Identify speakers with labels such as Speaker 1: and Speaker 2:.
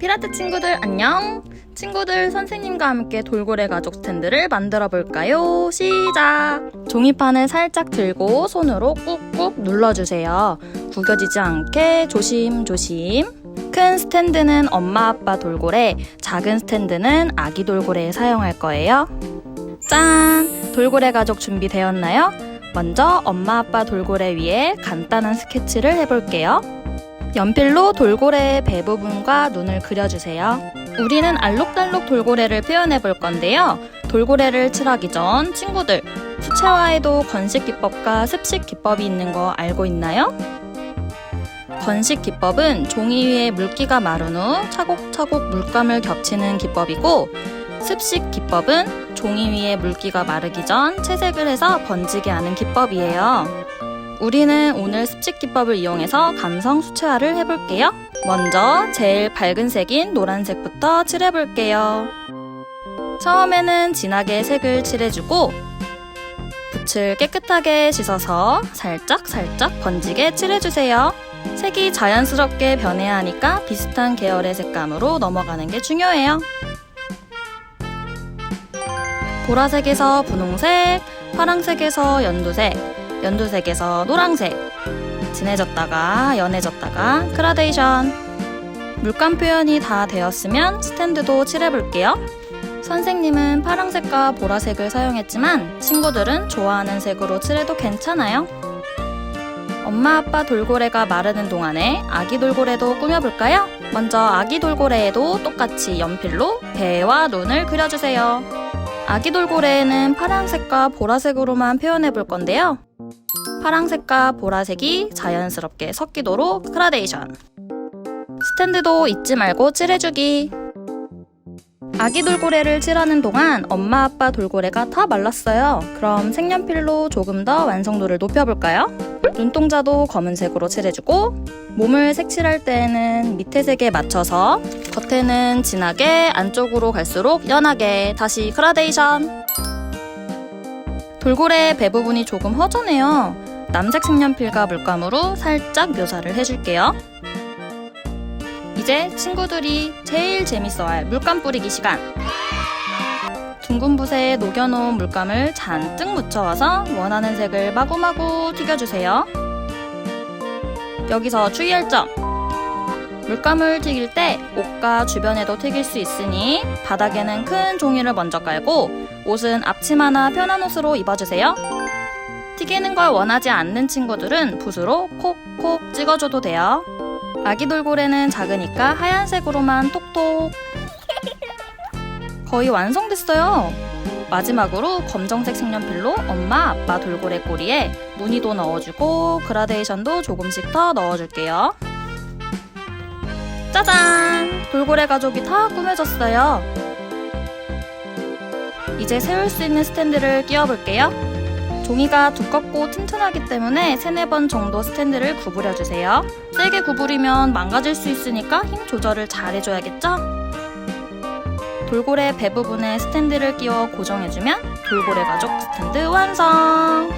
Speaker 1: 피라트 친구들 안녕! 친구들 선생님과 함께 돌고래 가족 스탠드를 만들어 볼까요? 시작! 종이판을 살짝 들고 손으로 꾹꾹 눌러주세요. 구겨지지 않게 조심조심. 큰 스탠드는 엄마 아빠 돌고래, 작은 스탠드는 아기 돌고래에 사용할 거예요. 짠! 돌고래 가족 준비되었나요? 먼저 엄마 아빠 돌고래 위에 간단한 스케치를 해볼게요. 연필로 돌고래의 배 부분과 눈을 그려주세요. 우리는 알록달록 돌고래를 표현해 볼 건데요. 돌고래를 칠하기 전 친구들, 수채화에도 건식 기법과 습식 기법이 있는 거 알고 있나요? 건식 기법은 종이 위에 물기가 마른 후 차곡차곡 물감을 겹치는 기법이고 습식 기법은 종이 위에 물기가 마르기 전 채색을 해서 번지게 하는 기법이에요. 우리는 오늘 습식 기법을 이용해서 감성 수채화를 해볼게요. 먼저 제일 밝은 색인 노란색부터 칠해볼게요. 처음에는 진하게 색을 칠해주고 붓을 깨끗하게 씻어서 살짝 살짝 번지게 칠해주세요. 색이 자연스럽게 변해야 하니까 비슷한 계열의 색감으로 넘어가는 게 중요해요. 보라색에서 분홍색, 파랑색에서 연두색, 연두색에서 노란색, 진해졌다가 연해졌다가 그라데이션. 물감 표현이 다 되었으면 스탠드도 칠해볼게요. 선생님은 파랑색과 보라색을 사용했지만 친구들은 좋아하는 색으로 칠해도 괜찮아요. 엄마 아빠 돌고래가 마르는 동안에 아기 돌고래도 꾸며볼까요? 먼저 아기 돌고래에도 똑같이 연필로 배와 눈을 그려주세요. 아기 돌고래에는 파란색과 보라색으로만 표현해 볼 건데요. 파란색과 보라색이 자연스럽게 섞이도록 그라데이션. 스탠드도 잊지 말고 칠해주기. 아기 돌고래를 칠하는 동안 엄마 아빠 돌고래가 다 말랐어요. 그럼 색연필로 조금 더 완성도를 높여볼까요? 눈동자도 검은색으로 칠해주고 몸을 색칠할 때에는 밑에 색에 맞춰서 겉에는 진하게 안쪽으로 갈수록 연하게. 다시 그라데이션. 돌고래의 배 부분이 조금 허전해요. 남색 색연필과 물감으로 살짝 묘사를 해줄게요. 이제 친구들이 제일 재밌어할 물감 뿌리기 시간. 둥근 붓에 녹여놓은 물감을 잔뜩 묻혀와서 원하는 색을 마구마구 튀겨주세요. 여기서 주의할 점! 물감을 튀길 때 옷과 주변에도 튀길 수 있으니 바닥에는 큰 종이를 먼저 깔고 옷은 앞치마나 편한 옷으로 입어주세요. 튀기는 걸 원하지 않는 친구들은 붓으로 콕콕 찍어줘도 돼요. 아기 돌고래는 작으니까 하얀색으로만 톡톡 거의 완성됐어요. 마지막으로 검정색 색연필로 엄마 아빠 돌고래 꼬리에 무늬도 넣어주고 그라데이션도 조금씩 더 넣어줄게요. 짜잔! 돌고래 가족이 다 꾸며졌어요. 이제 세울 수 있는 스탠드를 끼워볼게요. 종이가 두껍고 튼튼하기 때문에 3, 4번 정도 스탠드를 구부려주세요. 세게 구부리면 망가질 수 있으니까 힘 조절을 잘 해줘야겠죠? 돌고래 배 부분에 스탠드를 끼워 고정해주면 돌고래 가족 스탠드 완성!